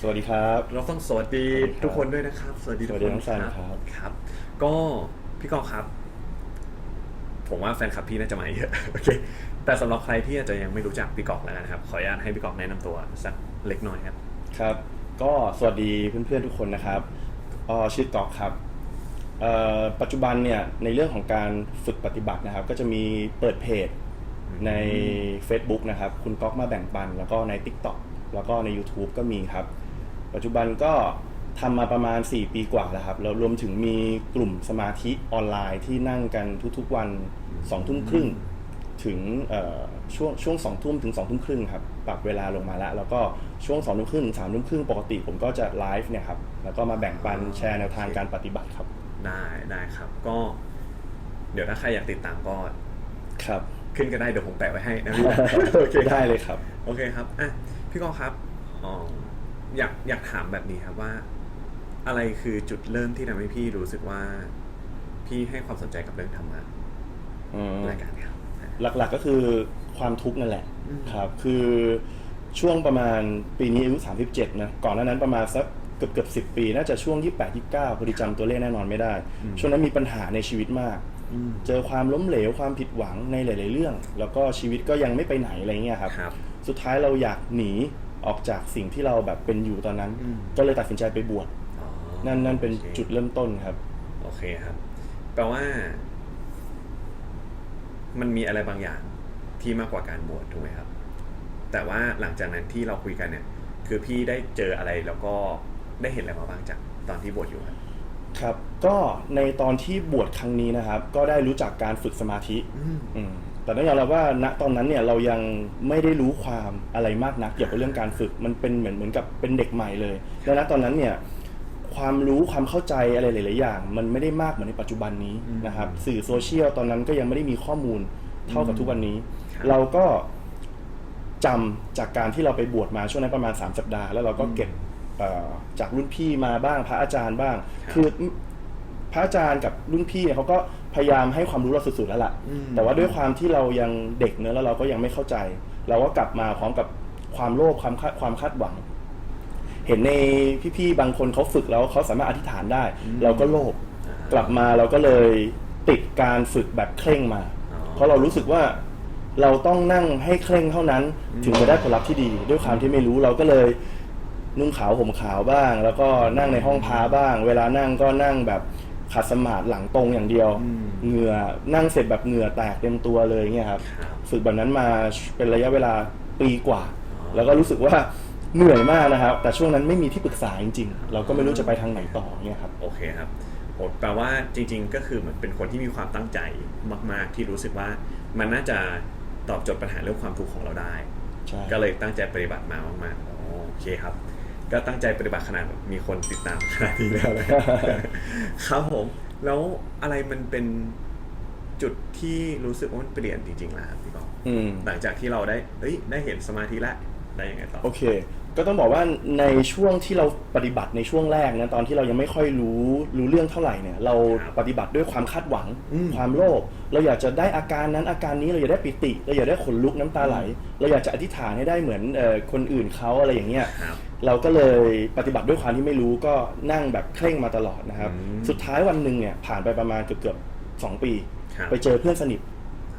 สวัสดีครับ เราต้องสวัสดีสวัสดีครับทุกคนด้วยนะครับ สวัสดีทุกสวัสดีคนน้องซันครับ ครับ ก็พี่กองครับ ผมว่าแฟนคลับพี่น่าจะมาเยอะโอเคแต่สำหรับใครที่อาจจะยังไม่รู้จักพี่กอกแล้วนะครับ ขออนุญาตให้พี่กอกแนะนำตัวสักเล็กน้อยครับ ครับ ก็สวัสดีเพื่อนๆทุกคนนะครับเอ่อชื่อกอกครับเอ่อปัจจุบันเนี่ยในเรื่องของการฝึกปฏิบัตินะครับ ก็จะมีเปิดเพจใน Facebook นะครับ คุณก๊อกมาแบ่งปัน แล้วก็ใน TikTok แล้วก็ใน YouTube ก็มีครับ ปัจจุบันก็ทำมาประมาณ 4 ปีกว่าแล้วครับแล้วรวมถึงมีกลุ่มสมาธิออนไลน์ที่นั่งกันทุกๆวัน2ทุ่มครึ่งถึงเอ่อช่วงช่วงสองทุ่มถึงสองทุ่มครึ่งครับปรับเวลาลงมาแล้ว แล้วก็ช่วงสองทุ่มครึ่งสามทุ่มครึ่งปกติผมก็จะไลฟ์เนี่ยครับแล้วก็มาแบ่งปันแชร์แนวทางการปฏิบัติครับ ได้ได้ครับก็ เดี๋ยวถ้าใครอยากติดตามก็ครับ ขึ้นก็ได้เดี๋ยวผมแปะไว้ให้นะพี่โอเคได้เลยครับ โอเคครับอะพี่กองครับอ๋อ อยากอยากถามแบบนี้ครับว่า อะไรคือจุดเริ่มที่ทำให้พี่รู้สึกว่า พี่ให้ความสนใจกับเรื่องธรรมะอืม รายการครับ หลักๆก็คือความทุกข์นั่นแหละอืม ครับ คือช่วงประมาณปีนี้อายุ 37 นะ ก่อนหน้านั้นประมาณสักเกือบเกือบสิปี น่าจะช่วงที่8 29พอดีจำตัวเลขแน่นอนไม่ได้ ช่วงนั้นมีปัญหาในชีวิตมาก อืมเจอความล้มเหลวความผิดหวังในหลาย ๆ เรื่อง แล้วก็ชีวิตก็ยังไม่ไปไหนอะไรเงี้ยครับ ครับ สุดท้ายเราอยากหนี ออกจากสิ่งที่เราแบบเป็นอยู่ตอนนั้น อืม ก็เลยตัดสินใจไปบวชอ๋อนั่นนั่นเป็นโอคจุดเริ่มต้นครับ โอเคครับ แปลว่า มันมีอะไรบางอย่างที่มากกว่าการบวชถูกไหมครับ แต่ว่าหลังจากนั้นที่เราคุยกันเนี่ย คือพี่ได้เจออะไรแล้วก็ได้เห็นอะไรมาบ้างจากตอนที่บวชอยู่ครับครับ ก็ในตอนที่บวชครั้งนี้นะครับ ก็ได้รู้จักการฝึกสมาธิอืม อืม แต่ต้องยอมรับว่าณตอนนั้นเนี่ยเรายังไม่ได้รู้ความอะไรมากนักเกี่ยวกับเรื่องการฝึกมันเป็นเหมือนเหมือนกับเป็นเด็กใหม่เลยแล้วณตอนนั้นเนี่ยความรู้ความเข้าใจอะไรหลาย ๆ อย่าง มันไม่ได้มากเหมือนในปัจจุบันนี้อืมนะครับสื่อโซเชียลตอนนั้นก็ยังไม่ได้มีข้อมูลเท่ากับทุกวันนี้ครับเราก็จำจากการที่เราไปบวชมาช่วงนั้นประมาณ 3 สัปดาห์ แล้วเราก็เก็บเอ่อจากรุ่นพี่มาบ้างพระอาจารย์บ้างครับคือพระอาจารย์กับรุ่นพี่เนี่ยเขาก็ พยายามให้ความรู้เราสุดๆแล้วล่ะอืมแต่ว่าด้วยความที่เรายังเด็กเนอะแล้วเราก็ยังไม่เข้าใจ เราก็กลับมาพร้อมกับความโลภความคาดความคาดหวัง เห็นในพี่ๆบางคนเขาฝึกแล้วเขาสามารถอธิษฐานได้ เราก็โลภกลับมาเราก็เลยติดการฝึกแบบเคร่งมาอ๋อเพราะเรารู้สึกว่าเราต้องนั่งให้เคร่งเท่านั้น ถึงจะได้ผลลัพธ์ที่ดี ด้วยความที่ไม่รู้เราก็เลยนุ่งขาวห่มขาวบ้าง แล้วก็นั่งในห้องพาบ้าง เวลานั่งก็นั่งแบบ ขัดสมาธิหลังตรงอย่างเดียว อืม เหงื่อนั่งเสร็จแบบเหงื่อแตกเต็มตัวเลยเงี้ยครับครับฝึกแบบนั้นมาเป็นระยะเวลาปีกว่าอ๋อแล้วก็รู้สึกว่าเหนื่อยมากนะครับ แต่ช่วงนั้นไม่มีที่ปรึกษาจริงๆ เราก็ไม่รู้จะไปทางไหนต่อเนี่ยครับ โอเคครับโอ้แปลว่าจริง ๆ ก็คือเหมือนเป็นคนที่มีความตั้งใจมาก ๆ ที่รู้สึกว่ามันน่าจะตอบโจทย์ปัญหาเรื่องความทุกข์ของเราได้ ใช่ ก็เลยตั้งใจปฏิบัติมามากๆอ๋อโอเคครับ ก็ตั้งใจปฏิบัติขนาดแบบมีคนติดตามขนาดนี้แล้วนะครับ ครับผม แล้วอะไรมันเป็นจุดที่รู้สึกว่ามันเปลี่ยนจริงๆล่ะครับพี่กองอืม หลังจากที่เราได้เฮ้ยได้เห็นสมาธิแล้วได้ยังไงต่อ โอเค ก็ต้องบอกว่าในช่วงที่เราปฏิบัติในช่วงแรกนะตอนที่เรายังไม่ค่อยรู้รู้เรื่องเท่าไหร่เนี่ยเราครับปฏิบัติด้วยความคาดหวัง อืม ความโลภเราอยากจะได้อาการนั้นอาการนี้เราอยากได้ปิติ เราอยากได้ขนลุกน้ำตาไหล เราอยากจะอธิษฐานให้ได้เหมือนเอ่อคนอื่นเขาอะไรอย่างเงี้ย ครับ เราก็เลยปฏิบัติด้วยความที่ไม่รู้ก็นั่งแบบเคร่งมาตลอดนะครับ อืมสุดท้ายวันหนึ่งเนี่ยผ่านไปประมาณเกือบเกือบๆสองปี ครับ ไปเจอเพื่อนสนิท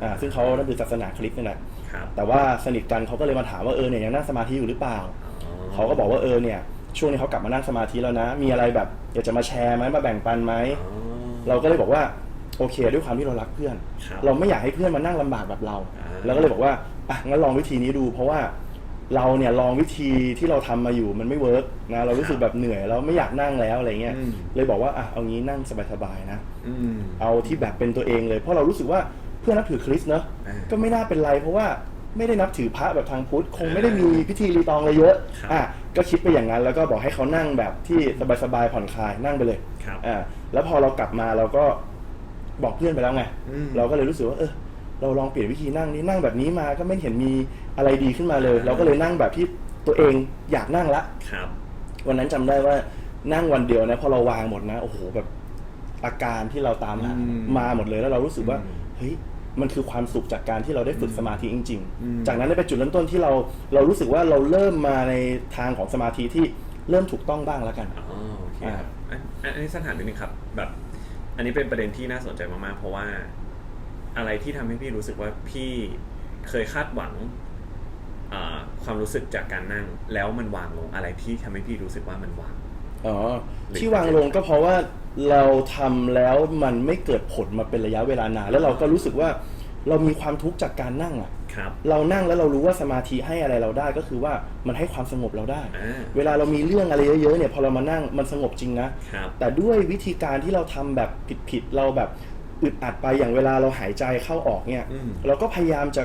อ่าซึ่งเขานับถือศาสนาคริสต์นี่แหละ ครับ แต่ว่าสนิทกันเขาก็เลยมาถามว่าเออเนี่ยยังนั่งสมาธิอยู่หรือเปล่า อ๋อ เขาก็บอกว่าเออเนี่ย ช่วงนี้เขากลับมานั่งสมาธิแล้วนะ มีอะไรแบบอยากจะมาแชร์ไหมมาแบ่งปันไหมอ๋อเราก็เลยบอกว่าโอเคด้วยความที่เรารักเพื่อน ครับเราไม่อยากให้เพื่อนมานั่งลำบากแบบเราอ่า เราก็เลยบอกว่าอะงั้นลองวิธีนี้ดู เพราะว่าเราเนี่ยลองวิธีที่เราทำมาอยู่มันไม่เวิร์กนะเรารู้สึกแบบเหนื่อยเราไม่อยากนั่งแล้วอะไรเงี้ยอืม เลยบอกว่าอะเอางี้นั่งสบายๆนะ อืม เอาที่แบบเป็นตัวเองเลย เพราะเรารู้สึกว่าเพื่อนนับถือคริสต์เนอะอ่าก็ไม่น่าเป็นไรเพราะว่า ไม่ได้นับถือพระแบบทางพุทธคงไม่ได้มีพิธีรีตองอะไรเยอะครับอะก็คิดไปอย่างนั้นแล้วก็บอกให้เขานั่งแบบที่สบายๆผ่อนคลายนั่งไปเลยครับอ่าแล้วพอเรากลับมาเราก็บอกเพื่อนไปแล้วไงอืม เราก็เลยรู้สึกว่าเออเราลองเปลี่ยนวิธีนั่งนี่นั่งแบบนี้มาก็ไม่เห็นมีอะไรดีขึ้นมาเลย เราก็เลยนั่งแบบที่ตัวเองอยากนั่งละ ครับ วันนั้นจำได้ว่านั่งวันเดียวนะพอเราวางหมดนะ โอ้โหแบบอาการที่เราตามหาอืมมาหมดเลยแล้วเรารู้สึกว่า อืม เฮ้ย มันคือความสุขจากการที่เราได้ฝึกสมาธิจริงอืมๆจากนั้นได้เป็นจุดเริ่มต้นที่เราเรารู้สึกว่าเราเริ่มมาในทางของสมาธิที่เริ่มถูกต้องบ้างแล้วกัน อ๋อโอเคครับอันอันอันนี้สถานนิดนึงครับ แบบ อันนี้เป็นประเด็นที่น่าสนใจมากๆ เพราะว่าอะไรที่ทำให้พี่รู้สึกว่าพี่เคยคาดหวังอ่าความรู้สึกจากการนั่ง แล้วมันวางลงอะไรที่ทำให้พี่รู้สึกว่ามันวาง อ๋อที่วางลงก็เพราะว่า เราทำแล้วมันไม่เกิดผลมาเป็นระยะเวลานานแล้วเราก็รู้สึกว่าเรามีความทุกข์จากการนั่งอะ ครับ เรานั่งแล้วเรารู้ว่าสมาธิให้อะไรเราได้ก็คือว่ามันให้ความสงบเราได้ อ่า เวลาเรามีเรื่องอะไรเยอะๆเนี่ยพอเรามานั่งมันสงบจริงนะ ครับ แต่ด้วยวิธีการที่เราทำแบบผิดๆเราแบบอึดอัดไปอย่างเวลาเราหายใจเข้าออกเนี่ย อืมเราก็พยายามจะ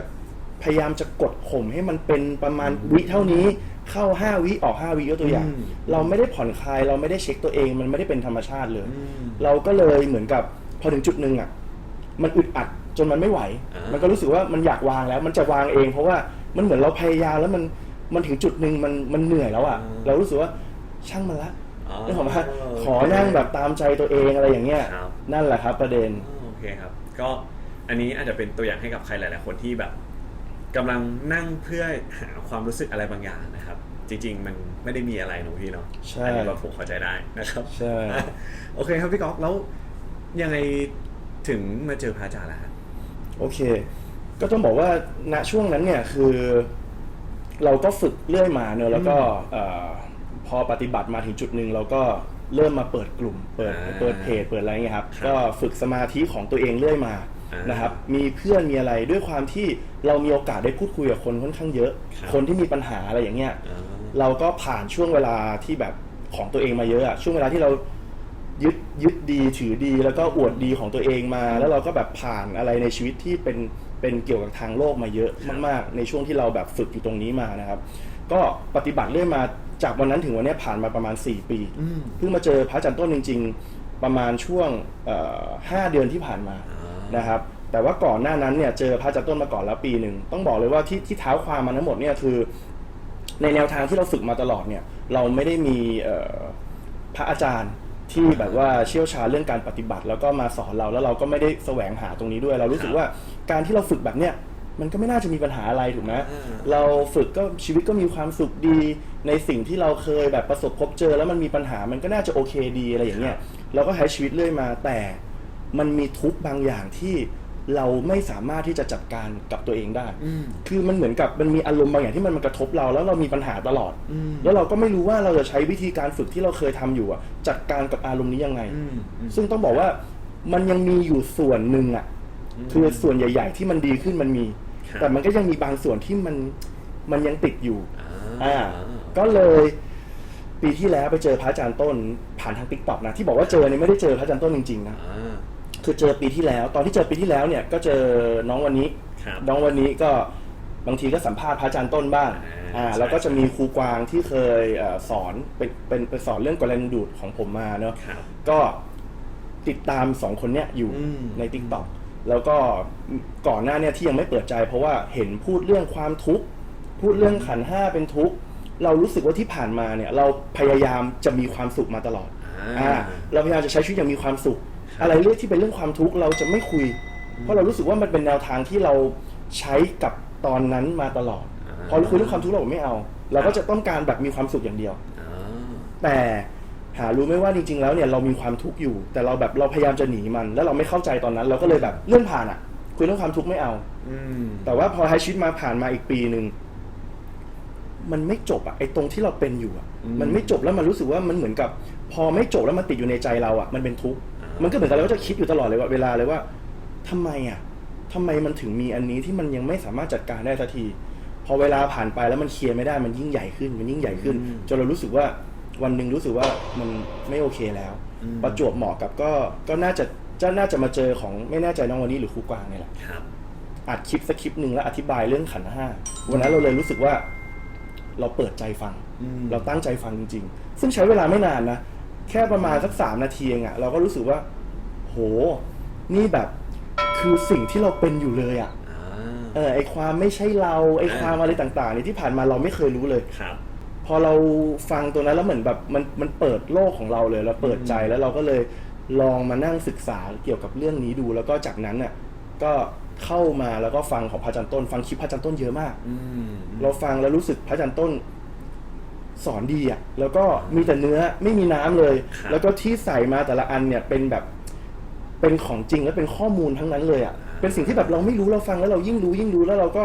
พยายามจะกดข่มให้มันเป็นประมาณวิเท่านี้ เข้า 5 วิออก 5 วิยกตัวอย่าง อืมเราไม่ได้ผ่อนคลายเราไม่ได้เช็คตัวเองมันไม่ได้เป็นธรรมชาติเลย อืมเราก็เลยเหมือนกับพอถึงจุดหนึ่งอะมันอึดอัดจนมันไม่ไหว อ่ามั มันก็รู้สึกว่ามันอยากวางแล้ว มันจะวางเอง เพราะว่ามันเหมือนเราพยายามแล้วมันมันถึงจุดหนึ่งมันมันเหนื่อยแล้วอะ เรารู้สึกว่าช่างมันละอ๋อนี่ผมว่าขอนั่งแบบตามใจตัวเองอะไรอย่างเงี้ยครับ นั่นแหละครับ ประเด็นอ๋อโอเคครับ ก็อันนี้อาจจะเป็นตัวอย่างให้กับใครหลาย ๆ คนที่แบบ กำลังนั่งเพื่อหาความรู้สึกอะไรบางอย่างนะครับ จริง ๆ มันไม่ได้มีอะไรหนูพี่เนาะใช่ อันี้แบบผมเข้าใจได้นะครับใช่อะโอเคครับพี่ก๊อกแล้วยังไงถึงมาเจอพระอาจารย์ล่ะฮะ โอเค ก็ต้องบอกว่าณช่วงนั้นเนี่ยคือ เราก็ฝึกเรื่อยมาเนอะแล้วก็เอ่อพอปฏิบัติมาถึงจุดหนึ่งเราก็เริ่มมาเปิดกลุ่ม เปิดอ่าเปิดเพจเปิดอะไรเงี้ยครับ ครับ ก็ฝึกสมาธิของตัวเองเรื่อยมาอ่า นนะครับ มีเพื่อนมีอะไรด้วยความที่เรามีโอกาสได้พูดคุยกับคนค่อนข้างเยอะครับคนที่มีปัญหาอะไรอย่างเงี้ยอ่าเราก็ผ่านช่วงเวลาที่แบบของตัวเองมาเยอะอะช่วงเวลาที่เรายึดยึดดีถือดีแล้วก็อวดดีของตัวเองมา แล้วเราก็แบบผ่านอะไรในชีวิตที่เป็นเป็นเกี่ยวกับทางโลกมาเยอะมากๆ ในช่วงที่เราแบบฝึกอยู่ตรงนี้มานะครับ ก็ปฏิบัติเรื่อยมาจากวันนั้นถึงวันเนี้ยผ่านมาประมาณ 4 ปีอืมเพิ่งมาเจอพระอาจันต้นจริง ๆ ประมาณช่วงเอ่อห้าเดือนที่ผ่านมาอ่า นนะครับ แต่ว่าก่อนหน้านั้นเนี่ยเจอพระอาจันต้นมาก่อนแล้วปีหนึ่งต้องบอกเลยว่าที่ที่เท้าความมาทั้งหมดเนี่ยคือ ในแนวทางที่เราฝึกมาตลอดเนี่ย เราไม่ได้มีเอ่อพระอาจารย์ที่แบบว่าเชี่ยวชาญเรื่องการปฏิบัติ แล้วก็มาสอนเราแล้วเราก็ไม่ได้แสวงหาตรงนี้ด้วย เรารู้สึกว่าการที่เราฝึกแบบเนี้ยมันก็ไม่น่าจะมีปัญหาอะไรถูกไหมอ่าเราฝึกก็ชีวิตก็มีความสุขดี ในสิ่งที่เราเคยแบบประสบพบเจอ แล้วมันมีปัญหามันก็น่าจะโอเคดีอะไรอย่างเงี้ยเราก็ใช้ชีวิตเรื่อยมาแต่ มันมีทุกข์บางอย่างที่เราไม่สามารถที่จะจัดการกับตัวเองได้ อืม คือมันเหมือนกับมันมีอารมณ์บางอย่างที่มันมากระทบเราแล้วเรามีปัญหาตลอด อืม แล้วเราก็ไม่รู้ว่าเราจะใช้วิธีการฝึกที่เราเคยทำอยู่อะจัดการกับอารมณ์นี้ยังไง อืมอืม ซึ่งต้องบอกว่ามันยังมีอยู่ส่วนหนึ่งอะอืมคือส่วนใหญ่ ๆ ที่มันดีขึ้นมันมี ครับ แต่มันก็ยังมีบางส่วนที่มันมันยังติดอยู่อ่าอ่า ก็เลยปีที่แล้วไปเจอพระอาจารย์ต้นผ่านทางติ๊กต็อกนะ ที่บอกว่าเจอเนี่ยไม่ได้เจอพระอาจารย์ต้นจริงๆนะ อ่า คือเจอปีที่แล้ว ตอนที่เจอปีที่แล้วเนี่ยก็เจอน้องวันนี้ ครับ น้องวันนี้ก็บางทีก็สัมภาษณ์พระอาจารย์ต้นบ้างอ่าอ่าใช่แล้วก็จะมีครูกวางที่เคยเออสอนเป็นเป็นเป็นสอนเรื่องกรณีดูดของผมมาเนอะ ครับ ก็ติดตามสองคนเนี้ยอยู่อืม ใน t ิ k t o k แล้วก็ก่อนหน้าเนี่ยที่ยังไม่เปิดใจ เพราะว่าเห็นพูดเรื่องความทุกข์พูดเรื่องขันธ์ห้าเป็นทุกข์เรารู้สึกว่าที่ผ่านมาเนี่ย เราพยายามจะมีความสุขมาตลอดอ่าอ่าเราพยายามจะใช้ชีวิตอย่างมีความสุขครับ อะไรเรื่องที่เป็นเรื่องความทุกข์เราจะไม่คุย เพราะเรารู้สึกว่ามันเป็นแนวทางที่เราใช้กับตอนนั้นมาตลอดอ่าพอเราคุยเรื่องความทุกข์เราบอกไม่เอา เราก็จะต้องการแบบมีความสุขอย่างเดียวอ่าแต่หารู้ไหมว่าจริง ๆ แล้วเนี่ยเรามีความทุกข์อยู่ แต่เราแบบเราพยายามจะหนีมัน แล้วเราไม่เข้าใจตอนนั้น เราก็เลยแบบเลื่อนผ่านอะ คุยเรื่องความทุกข์ไม่เอาอืมแต่ว่าพอใช้ชีวิตมาผ่านมาอีกปีหนึ่งมันไม่จบอะไอ้ตรงที่เราเป็นอยู่อะอืมมันไม่จบแล้วมันรู้สึกว่ามันเหมือนกับ พอไม่จบแล้วมันติดอยู่ในใจเราอะมันเป็นทุกข์อ่า มัมันก็เหมือนกับเราก็จะคิดอยู่ตลอดเลยว่าเวลาเลยว่าทำไมอะทำไมมันถึงมีอันนี้ที่มันยังไม่สามารถจัดการได้สักที พอเวลาผ่านไปแล้วมันเคลียร์ไม่ได้มันยิ่งใหญ่ขึ้นมันยิ่งใหญ่ขึ้นจนเรารู้สึกว่าวันหนึ่งรู้สึกว่ามันไม่โอเคแล้ว อืม ประจวบเหมาะกับก็ก็น่าจะจะน่าจะมาเจอของไม่แน่ใจน้องวันนี้หรือครูกวางเนี่ยแหละ ครับ อัดคลิปสักคลิปหนึ่งแล้วอธิบายเรื่องขันธ์ห้าวันนั้นเราเลยรู้สึกว่า เราเปิดใจฟัง อืม เราตั้งใจฟังจริงๆ ซึ่งใช้เวลาไม่นานนะ แค่ประมาณสักสามนาทีเองอะเราก็รู้สึกว่า โห นี่แบบคือสิ่งที่เราเป็นอยู่เลยอะอ่า เออไอความไม่ใช่เราไออ่าความอะไรต่างๆเนี่ยที่ผ่านมาเราไม่เคยรู้เลย ครับ พอเราฟังตัวนั้นแล้วเหมือนแบบมันมันเปิดโลกของเราเลยเราเปิดใจแล้วเราก็เลยลองมานั่งศึกษาเกี่ยวกับเรื่องนี้ดู แล้วก็จากนั้นน่ะก็เข้ามาแล้วก็ฟังของพระอาจันต้น ฟังคลิปพระอาจันต้นเยอะมาก อืม เราฟังแล้วรู้สึกพระอาจันต้น สอนดีอะแล้วก็มีแต่เนื้อไม่มีน้ำเลย ครับ แล้วก็ที่ใส่มาแต่ละอันเนี่ยเป็นแบบเป็นของจริงและเป็นข้อมูลทั้งนั้นเลยอะเป็นสิ่งที่แบบเราไม่รู้เราฟังแล้วเรายิ่งรู้ยิ่งรู้แล้วเราก็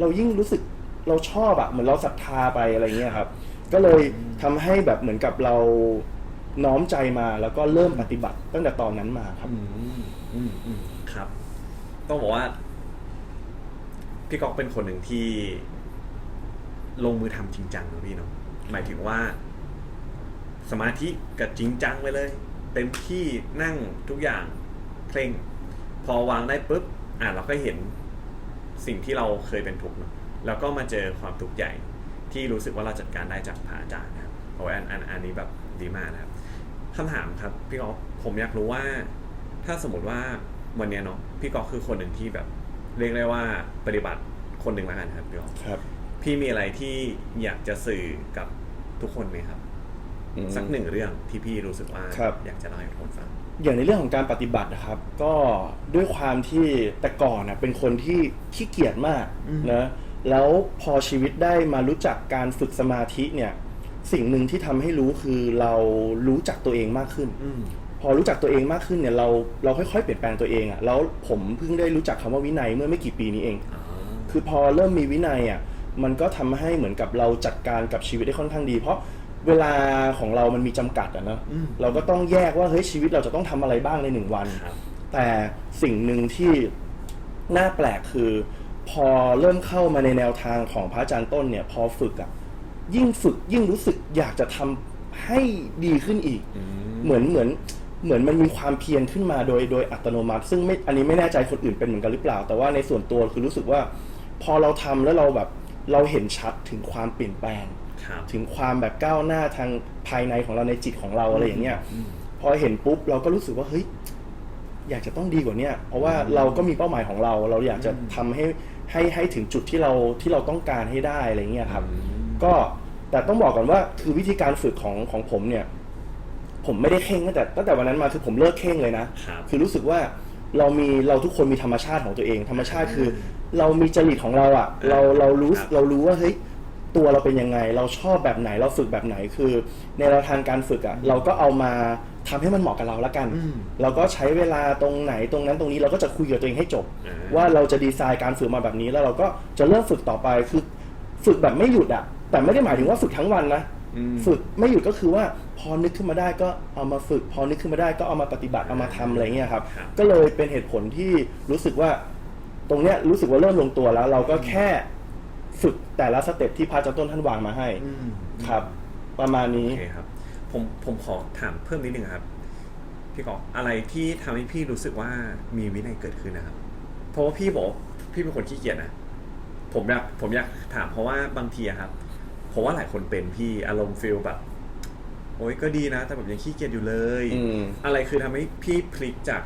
เรายิ่งรู้สึกเราชอบอะเหมือนเราศรัทธาไปอะไรเงี้ยครับ ก็เลยทำให้แบบเหมือนกับเราน้อมใจมาแล้วก็เริ่มปฏิบัติตั้งแต่ตอนนั้นมาครับ อืมอืมอืมครับ ต้องบอกว่า พี่ก๊อกเป็นคนหนึ่งที่ ลงมือทำจริงจังนะพี่เนาะ หมายถึงว่า สมาธิกับจริงจังไปเลย เต็มที่นั่งทุกอย่างเคร่ง พอวางได้ปุ๊บอะเราก็เห็นสิ่งที่เราเคยเป็นทุกข์เนาะแล้วก็มาเจอความทุกข์ใหญ่ที่รู้สึกว่าเราจัดการได้จากพระอาจารย์นะครับโอ้ยอันอันอันนี้แบบดีมากนะครับคำถามครับพี่ก๊อกผมอยากรู้ว่า ถ้าสมมติว่าวันเนี้ยเนาะพี่ก๊อกคือคนหนึ่งที่แบบ เรียกได้ว่าปฏิบัติคนหนึ่งแล้วกันครับพี่ก๊อกครับ พี่มีอะไรที่อยากจะสื่อกับ ทุกคนไหมครับ อืม สักหนึ่งเรื่องที่พี่รู้สึกว่าครับ อยากจะเล่าให้ทุกคนฟัง อย่างในเรื่องของการปฏิบัตินะครับ ก็ด้วยความที่แต่ก่อนนะเป็นคนที่ขี้เกียจมากอืม นะแล้วพอชีวิตได้มารู้จักการฝึกสมาธิเนี่ย สิ่งหนึ่งที่ทำให้รู้คือเรารู้จักตัวเองมากขึ้น อืม พอรู้จักตัวเองมากขึ้นเนี่ยเราเราค่อยๆเปลี่ยนแปลงตัวเองอะ่ะแล้วผมเพิ่งได้รู้จักคำว่าวินัยเมื่อไม่กี่ปีนี้เองอ๋อคือพอเริ่มมีวินัยอะ มันก็ทำให้เหมือนกับเราจัดการกับชีวิตได้ค่อนข้างดี เพราะเวลาของเรามันมีจำกัดอะเนอะอืมเราก็ต้องแยกว่าเฮ้ยชีวิตเราจะต้องทำอะไรบ้างในหนึ่งวันครับแต่สิ่งหนึ่งที่น่าแปลกคือ พอเริ่มเข้ามาในแนวทางของพระอาจารย์ต้นเนี่ย พอฝึกอะยิ่งฝึกยิ่งรู้สึกอยากจะทำให้ดีขึ้นอีกอืมเหมือนเหมือนเหมือนมันมีความเพียรขึ้นมาโดยโดยอัตโนมัติ ซึ่งไม่อันนี้ไม่แน่ใจคนอื่นเป็นเหมือนกันหรือเปล่า แต่ว่าในส่วนตัวคือรู้สึกว่า พอเราทำแล้วเราแบบ เราเห็นชัดถึงความเปลี่ยนแปลง ครับ ถึงความแบบก้าวหน้าทางภายในของเราในจิตของเราอะไรอย่างเงี้ยอืมพอเห็นปุ๊บเราก็รู้สึกว่าเฮ้ยอยากจะต้องดีกว่าเนี้ยเพราะว่าอืมเราก็มีเป้าหมายของเรา เราอยากจะอืมทำให้ให้ให้ถึงจุดที่เราที่เราต้องการให้ได้อะไรเงี้ยครับอืมก็แต่ต้องบอกก่อนว่าคือวิธีการฝึกของของผมเนี่ย ผมไม่ได้เข่งตั้งแต่ตั้งแต่วันนั้นมาคือผมเลิกเข่งเลยนะครับอรู้สึกว่า เรามีเราทุกคนมีธรรมชาติของตัวเอง ธรรมชาติคือ เรามีจริตของเราอะ่ะ เราเรารู้ครับเรารู้ว่าเฮ้ยตัวเราเป็นยังไง เราชอบแบบไหนเราฝึกแบบไหนคือ ในแนวทางการฝึกอะ่ะเราก็เอามาทำให้มันเหมาะกับเราละกันอืมเราก็ใช้เวลาตรงไหนตรงนั้นตรงนี้เราก็จะคุยกับตัวเองให้จบอ่าว่าเราจะดีไซน์การฝึกมาแบบนี้แล้วเราก็จะเริ่มฝึกต่อไปคือ ฝึกแบบไม่หยุดอะแต่ไม่ได้หมายถึงว่าฝึกทั้งวันนะ อืม ฝึกไม่หยุดก็คือว่าพอนึกขึ้นมาได้ก็เอามาฝึก พอนึกขึ้นมาได้ก็เอามาปฏิบัติเอามาทำอะไรเงี้ยครับ ครับ ก็เลยเป็นเหตุผลที่รู้สึกว่า ตรงเนี้ยรู้สึกว่าเริ่มลงตัวแล้ว เราก็แค่ฝึกแต่ละสเต็ปที่พระอาจารย์ต้นท่านวางมาให้ อืมครับ ประมาณนี้ โอเคครับ ผมผมขอถามเพิ่มนิดนึงครับ พี่กอกอะไรที่ทำให้พี่รู้สึกว่ามีวินัยเกิดขึ้นนะครับ เพราะว่าพี่บอกว่าพี่เป็นคนขี้เกียจนะ ผมอยากผมอยากถามเพราะว่าบางทีอะครับ ผมว่าหลายคนเป็นพี่อารมณ์ฟิลแบบ โอ๊ยก็ดีนะ แต่แบบยังขี้เกียจอยู่เลย อืม อะไรคือทำให้พี่พลิกจาก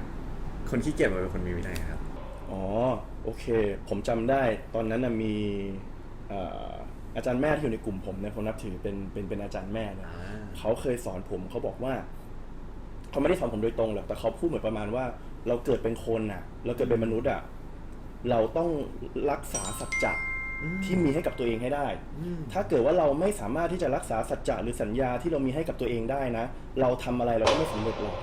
คนขี้เกียจมาเป็นคนมีวินัยครับ อ๋อโอเค ผมจำได้ตอนนั้นนะมีเอ่ออาจารย์แม่ที่อยู่ในกลุ่มผมเนี่ยผมนับถือเป็นเป็นเป็นอาจารย์แม่เนี่ยอ่า เขาเคยสอนผมเขาบอกว่าเขาไม่ได้สอนผมโดยตรงหรอกแต่เขาพูดเหมือนประมาณว่า เราเกิดเป็นคนน่ะ เราเกิดเป็นมนุษย์อะเราต้องรักษาสัจจะอืม ที่มีให้กับตัวเองให้ได้อืมถ้าเกิดว่าเราไม่สามารถที่จะรักษาสัจจะหรือสัญญาที่เรามีให้กับตัวเองได้นะ เราทำอะไรเราก็ไม่สำเร็จหรอก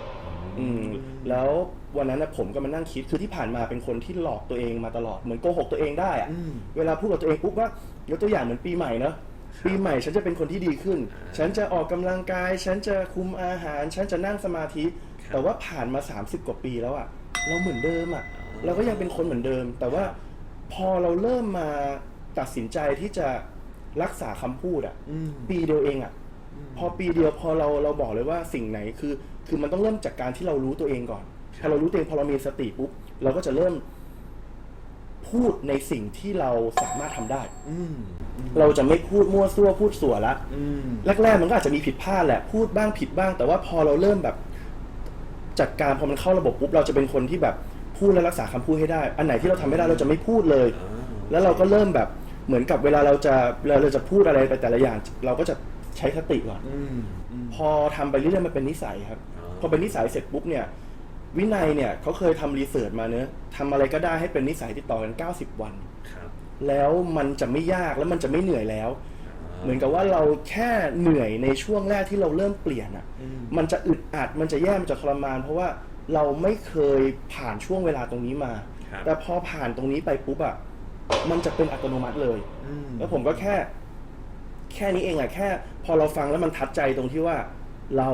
อืมแล้ววันนั้นนะผมก็มานั่งคิดคือที่ผ่านมาเป็นคนที่หลอกตัวเองมาตลอดเหมือนโกหกตัวเองได้อะอืมเวลาพูดกับตัวเองปุ๊บว่ายกตัวอย่างเหมือนปีใหม่เนอะปีใหม่ฉันจะเป็นคนที่ดีขึ้นอ่าฉันจะออกกำลังกาย ฉันจะคุมอาหาร ฉันจะนั่งสมาธิครับแต่ว่าผ่านมา 30 กว่าปีแล้วอะเราเหมือนเดิมอะอ๋อเราก็ยังเป็นคนเหมือนเดิม แต่ว่าพอเราเริ่มมา ตัดสินใจที่จะรักษาคำพูดอะอืม ปีเดียวเองอะอืมพอปีเดียวพอเราเราบอกเลยว่าสิ่งไหนคือ คือมันต้องเริ่มจากการที่เรารู้ตัวเองก่อนคพรับอเรารู้ตัวเองพอเรามีสติปุ๊บเราก็จะเริ่มพูดในสิ่งที่เราสามารถทำได้ อืมเราจะไม่พูดมั่วซั่วพูดสัวละ อืม แรกๆ มันก็อาจจะมีผิดพลาดแหละ พูดบ้างผิดบ้าง แต่ว่าพอเราเริ่มแบบจัดการพอมันเข้าระบบปุ๊บเราจะเป็นคนที่แบบพูดและรักษาคำพูดให้ได้ อันไหนที่เราทำไม่ได้เราจะไม่พูดเลย อ่า แล้วเราก็เริ่มแบบ เหมือนกับเวลาเราจะเวลาเราจะพูดอะไรไปแต่ละอย่าง เราก็จะใช้สติก่อน อืมอืม พอทำไปเรื่อยๆมันเป็นนิสัยครับ อ๋อ พอเป็นนิสัยเสร็จปุ๊บเนี่ย วินัยเนี่ยเขาเคยทำรีเสิร์ชมาเนอะทำอะไรก็ได้ให้เป็นนิสัยติดต่อกัน 90 วัน ครับ แล้วมันจะไม่ยากแล้วมันจะไม่เหนื่อยแล้วอ่าเหมือนกับว่าเราแค่เหนื่อยในช่วงแรกที่เราเริ่มเปลี่ยนอะ อืม มันจะอึดอัด มันจะแย่ มันจะทรมาน เพราะว่าเราไม่เคยผ่านช่วงเวลาตรงนี้มา ครับ แต่พอผ่านตรงนี้ไปปุ๊บอะ มันจะเป็นอัตโนมัติเลย อืม แล้วผมก็แค่ แค่นี้เองอะแค่ พอเราฟังแล้วมันทัดใจตรงที่ว่าเรา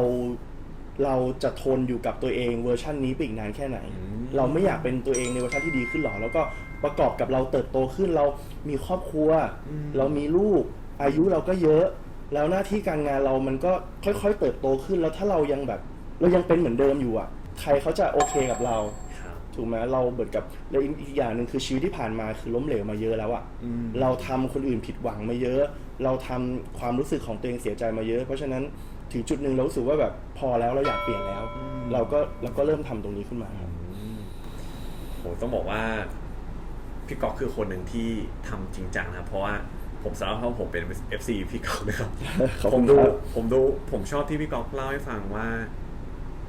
เราจะทนอยู่กับตัวเองเวอร์ชันนี้ไปอีกนานแค่ไหน อืม เราไม่อยากเป็นตัวเองในเวอร์ชันที่ดีขึ้นหรอ แล้วก็ประกอบกับเราเติบโตขึ้นเรามีครอบครัว เรามีลูก อายุเราก็เยอะ แล้วหน้าที่การงานเรามันก็ค่อยๆ เติบโตขึ้นแล้วถ้าเรายังแบบ เรายังเป็นเหมือนเดิมอยู่อะใครเขาจะโอเคกับเราครับ ถูกไหมเราเหมือนกับแล้วอีกอย่างหนึ่งคือชีวิตที่ผ่านมาคือล้มเหลวมาเยอะแล้วอะอืม เราทำคนอื่นผิดหวังมาเยอะ เราทำความรู้สึกของตัวเองเสียใจมาเยอะ เพราะฉะนั้นถึงจุดหนึ่งเรารู้สึกว่าแบบพอแล้วเราอยากเปลี่ยนแล้ว เราก็เราก็เริ่มทำตรงนี้ขึ้นมาครับอืมโหต้องบอกว่าพี่ก๊อกคือคนหนึ่งที่ทำจริงจังนะเพราะว่าผมสารภาพว่าผมเป็น FC พี่ก๊อกนะครับ ขอบผคุมณดูครับ ผมดูผมชอบที่พี่ก๊อกเล่าให้ฟังว่า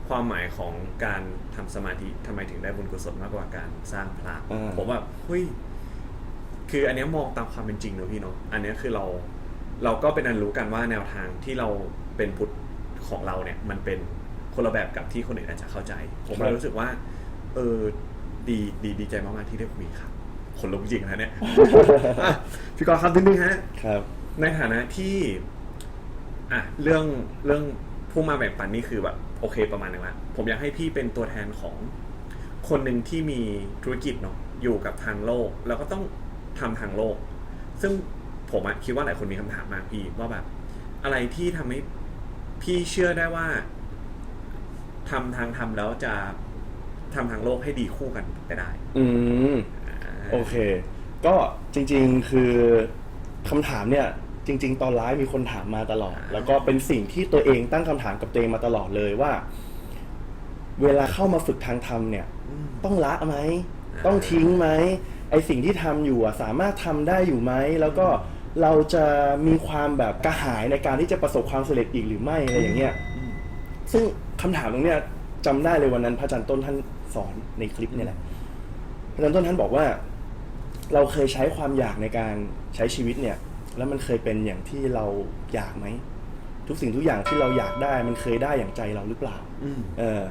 ความหมายของการทำสมาธิทำไมถึงได้บุญกุศลมากกว่าการสร้างพระอ่า ผมแบบเฮ้ยคืออันเนี้ยมองตามความเป็นจริงเนอะพี่เนาะอันเนี้ยคือเราเราก็เป็นอันรู้กันว่าแนวทางที่เราเป็นพุทธของเราเนี่ย มันเป็นคนละแบบกับที่คนอื่นอาจจะเข้าใจ ผมเลยรู้สึกว่า เออดีดีดีใจมากๆที่ได้คุยครับขนลุกจริงนะเนี่ย อะพี่กรณ์ครับนิดนึงฮะ ครับ ในฐานะที่ อะเรื่องเรื่อง ผู้มาแบ่งปันนี่คือแบบโอเคประมาณนึงละผมอยากให้พี่เป็นตัวแทนของคนหนึ่งที่มีธุรกิจเนาะอยู่กับทางโลก แล้วก็ต้องทำทางโลก ซึ่งผมคิดว่าหลายคนมีคำถามมากพี่ว่าแบบ อะไรที่ทำให้พี่เชื่อได้ว่าทำทางทำแล้วจะทำทางโลกให้ดีคู่กันไปได้ อืมโอเค ก็จริง ๆคือคำถามเนี่ย จริง ๆ ตอนไลฟ์มีคนถามมาตลอด แล้วก็เป็นสิ่งที่ตัวเองตั้งคำถามกับตัวเองมาตลอดเลยว่า เวลาเข้ามาฝึกทางธรรมเนี่ยอืมต้องละไหมอ่าต้องทิ้งไหมไอสิ่งที่ทำอยู่อะสามารถทำได้อยู่ไหม แล้วก็เราจะมีความแบบกระหายในการที่จะประสบความสำเร็จอีกหรือไม่อะไรอย่างเงี้ยอืมซึ่งคำถามตรงเนี้ยจำได้เลยวันนั้นพระอาจารย์ต้นท่านสอนในคลิปเนี่ยแหละ พระอาจารย์ต้นท่านบอกว่า เราเคยใช้ความอยากในการใช้ชีวิตเนี่ย แล้วมันเคยเป็นอย่างที่เราอยากไหม ทุกสิ่งทุกอย่างที่เราอยากได้ มันเคยได้อย่างใจเราหรือเปล่าอืมเออ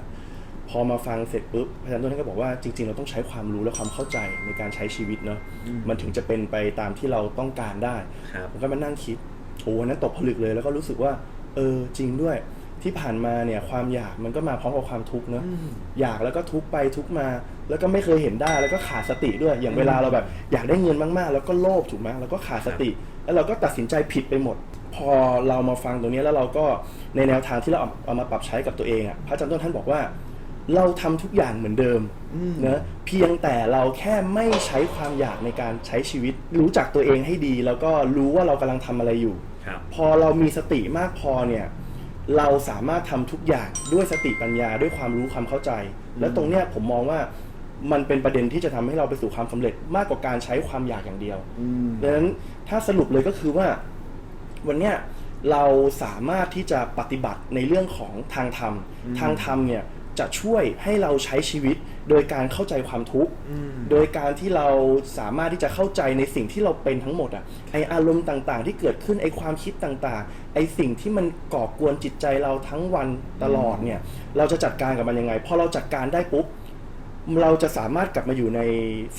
พอมาฟังเสร็จปุ๊บพระอาจารย์ต้นท่านก็บอกว่าจริง ๆ เราต้องใช้ความรู้และความเข้าใจในการใช้ชีวิตเนาะอืมมันถึงจะเป็นไปตามที่เราต้องการได้ครับผมก็มานั่งคิดโอ้วันนั้นตกผลึกเลยแล้วก็รู้สึกว่า เออจริงด้วย ที่ผ่านมาเนี่ยความอยากมันก็มาพร้อมกับความทุกข์เนอะอืมอยากแล้วก็ทุกข์ไปทุกข์มา แล้วก็ไม่เคยเห็นได้แล้วก็ขาดสติด้วย อย่างเวลาเราแบบอยากได้เงินมากๆ แล้วก็โลภถูกไหมแล้วก็ขาดสติ แล้วเราก็ตัดสินใจผิดไปหมด พอเรามาฟังตรงนี้แล้วเราก็ในแนวทางที่เราเอาเอามาปรับใช้กับตัวเองอะพระอาจารย์ต้นท่านบอกว่า เราทำทุกอย่างเหมือนเดิมอืมเนอะเพียงแต่เราแค่ไม่ใช้ความอยากในการใช้ชีวิต รู้จักตัวเองให้ดี แล้วก็รู้ว่าเรากำลังทำอะไรอยู่ครับพอเรามีสติมากพอเนี่ย เราสามารถทำทุกอย่างด้วยสติปัญญาด้วยความรู้ความเข้าใจ แล้วตรงเนี้ยผมมองว่ามันเป็นประเด็นที่จะทำให้เราไปสู่ความสำเร็จมากกว่าการใช้ความอยากอย่างเดียว อืม ดังนั้นถ้าสรุปเลยก็คือว่าวันเนี้ยเราสามารถที่จะปฏิบัติในเรื่องของทางธรรม ทางธรรมเนี่ย จะช่วยให้เราใช้ชีวิตโดยการเข้าใจความทุกข์อืมโดยการที่เราสามารถที่จะเข้าใจในสิ่งที่เราเป็นทั้งหมดอะไออารมณ์ต่างๆ ที่เกิดขึ้นไอความคิดต่างๆ ไอสิ่งที่มันก่อกวนจิตใจเราทั้งวันตลอดเนี่ย เราจะจัดการกับมันยังไงพอเราจัดการได้ปุ๊บเราจะสามารถกลับมาอยู่ใน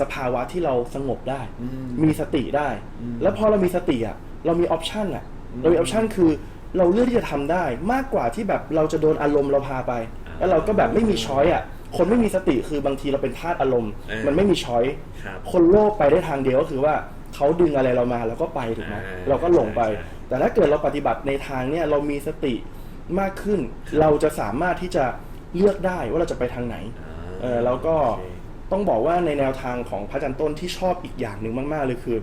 สภาวะที่เราสงบได้อืมมีสติได้อืมแล้วพอเรามีสติอะเรามีออปชันอะเรามีออปชันคือเราเลือกที่จะทำได้มากกว่าที่แบบเราจะโดนอารมณ์เราพาไป แล้วเราก็แบบไม่มีช้อยอะคนไม่มีสติคือบางทีเราเป็นทาสอารมณ์ เออมันไม่มีช้อยครับคนโลภไปได้ทางเดียวก็คือว่าเขาดึงอะไรเรามาเราก็ไปถูกไหมอ่าเราก็หลงไป ใช่ใช่แต่ถ้าเกิดเราปฏิบัติในทางเนี่ยเรามีสติมากขึ้น เราจะสามารถที่จะเลือกได้ว่าเราจะไปทางไหนอ่าเออแล้วก็โอเคต้องบอกว่าในแนวทางของพระอาจันต้นที่ชอบอีกอย่างหนึ่งมาก ๆ เลยคือ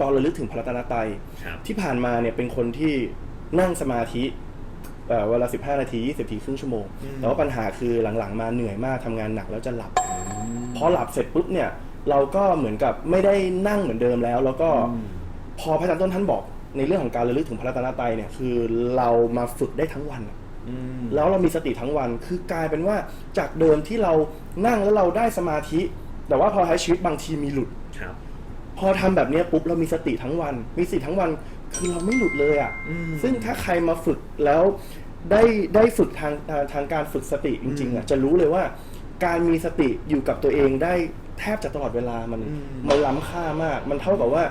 ตอนระลึกถึงพระรัตนตรัย ครับ ที่ผ่านมาเนี่ยเป็นคนที่นั่งสมาธิ เอ่อเวลา 15 นาที 20นาทีครึ่งชั่วโมงอืมแต่ว่าปัญหาคือหลังๆ มาเหนื่อยมากทำงานหนักแล้วจะหลับอืมพอหลับเสร็จปุ๊บเนี่ย เราก็เหมือนกับไม่ได้นั่งเหมือนเดิมแล้ว แล้วก็อืมพอพระอาจารย์ต้นท่านบอกในเรื่องของการระลึกถึงพระรัตนตรัยเนี่ยคือเรามาฝึกได้ทั้งวันอะอืมแล้วเรามีสติทั้งวันคือกลายเป็นว่าจากเดิมที่เรานั่งแล้วเราได้สมาธิ แต่ว่าพอใช้ชีวิตบางทีมีหลุดครับพอทำแบบเนี้ยปุ๊บเรามีสติทั้งวัน มีสติทั้งวัน คือเราไม่หลุดเลยอะ่ะอืมซึ่งถ้าใครมาฝึกแล้วได้ได้ฝึกทางทางทางการฝึกสติจริง ๆอะจะรู้เลยว่าการมีสติอยู่กับตัวเองได้แทบจะตลอดเวลามันอืมมันล้ำค่ามาก มันเท่ากับว่า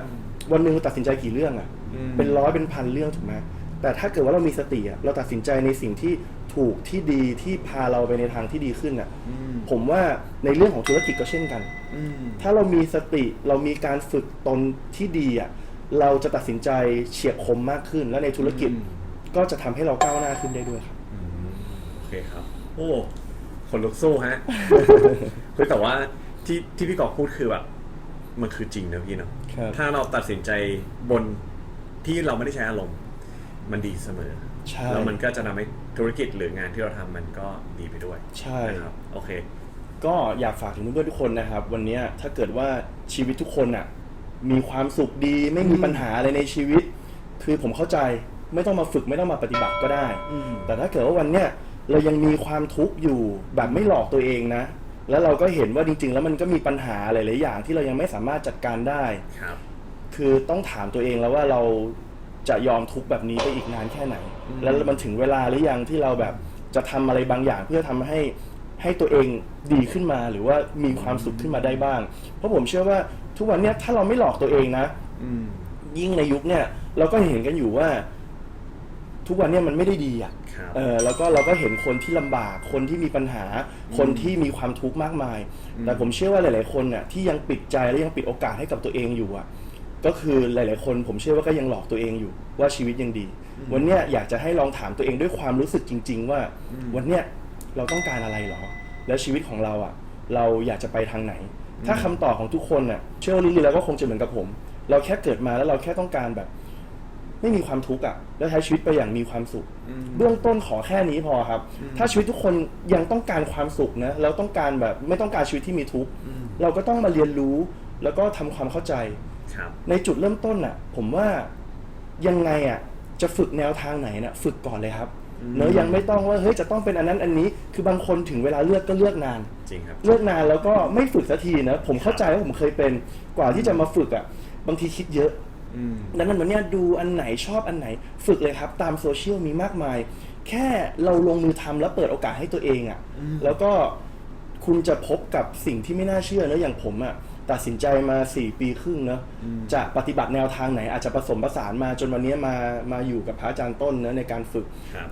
วันหนึ่งตัดสินใจกี่เรื่องอะอืมเป็นร้อยเป็นพันเรื่องถูกไหมแต่ถ้าเกิดว่าเรามีสติอะเราตัดสินใจในสิ่งที่ถูกที่ดีที่พาเราไปในทางที่ดีขึ้นอะอืมผมว่าในเรื่องของธุรกิจก็เช่นกันอืมถ้าเรามีสติเรามีการฝึกตนที่ดีอะ เราจะตัดสินใจเฉียบคมมากขึ้น และในธุรกิจอืมก็จะทำให้เราก้าวหน้าขึ้นได้ด้วยครับอืมโอเคครับ โอ้คนลุกสู้ฮะ คือแต่ว่าที่ที่พี่กอกพูดคือแบบ มันคือจริงนะพี่เนาะครับ ถ้าเราตัดสินใจบนที่เราไม่ได้ใช้อารมณ์ มันดีเสมอ ใช่ แล้วมันก็จะทำให้ธุรกิจหรืองานที่เราทำมันก็ดีไปด้วยใช่ นะครับ โอเค ก็อยากฝากถึงเพื่อนๆทุกคนนะครับ วันเนี้ยถ้าเกิดว่าชีวิตทุกคนอะ มีความสุขดีไม่มีปัญหาอะไรในชีวิต คือผมเข้าใจไม่ต้องมาฝึกไม่ต้องมาปฏิบัติก็ได้อืมแต่ถ้าเกิดว่าวันเนี้ยเรายังมีความทุกข์อยู่แบบไม่หลอกตัวเองนะ แล้วเราก็เห็นว่าจริง ๆ แล้วมันก็มีปัญหาหลายๆอย่างที่เรายังไม่สามารถจัดการได้ครับ คือต้องถามตัวเองแล้วว่าเราจะยอมทุกข์แบบนี้ไปอีกนานแค่ไหนอืมแล้วมันถึงเวลาหรือยังที่เราแบบจะทำอะไรบางอย่างเพื่อทำให้ ให้ตัวเองดีขึ้นมาหรือว่ามีความสุขขึ้นมาได้บ้าง เพราะผมเชื่อว่าทุกวันเนี้ยถ้าเราไม่หลอกตัวเองนะอืมยิ่งในยุคเนี่ย เราก็เห็นกันอยู่ว่า ทุกวันเนี่ยมันไม่ได้ดีอะครับ เออแล้วก็เราก็เห็นคนที่ลำบาก คนที่มีปัญหา คนที่มีความทุกข์มากมายอืมแต่ผมเชื่อว่าหลาย ๆ คนน่ะที่ยังปิดใจและยังปิดโอกาสให้กับตัวเองอยู่อะ ก็คือหลาย ๆ คนผมเชื่อว่าก็ยังหลอกตัวเองอยู่ ว่าชีวิตยังดี วันเนี้ยอยากจะให้ลองถามตัวเองด้วยความรู้สึกจริง ๆ ว่า วันเนี้ย เราต้องการอะไรหรอ แล้วชีวิตของเราอะ เราอยากจะไปทางไหน ถ้าคำตอบของทุกคนน่ะเชื่อว่าลิลลี่แล้วก็คงจะเหมือนกับผม เราแค่เกิดมาแล้วเราแค่ต้องการแบบ ไม่มีความทุกข์อะ แล้วใช้ชีวิตไปอย่างมีความสุขอืมเบื้องต้นขอแค่นี้พอครับ ถ้าชีวิตทุกคนยังต้องการความสุขนะแล้วต้องการแบบไม่ต้องการชีวิตที่มีทุกข์อืมเราก็ต้องมาเรียนรู้แล้วก็ทำความเข้าใจครับในจุดเริ่มต้นน่ะ ผมว่ายังไงอะจะฝึกแนวทางไหนน่ะ ฝึกก่อนเลยครับอืม เนอะยังไม่ต้องว่าเฮ้ยจะต้องเป็นอันนั้นอันนี้ คือบางคนถึงเวลาเลือกก็เลือกนาน จริงครับ เลือกนานแล้วก็ไม่ฝึกสักทีนะผมเข้าใจว่าผมเคยเป็นกว่าที่จะมาฝึกอะบางทีคิดเยอะอืม ดังนั้นวันเนี้ยดูอันไหนชอบอันไหน ฝึกเลยครับ ตามโซเชียลมีมากมาย แค่เราลงมือทำแล้วเปิดโอกาสให้ตัวเองอะ่ะอืม แล้วก็คุณจะพบกับสิ่งที่ไม่น่าเชื่อนะอย่างผมอะ่ะตัดสินใจมา 4 ปีครึ่งเนอะจะปฏิบัติแนวทางไหนอาจจะผสมผสานมาจนวันเนี้ยมามาอยู่กับพระอาจารย์ต้นเนะในการฝึก ครับ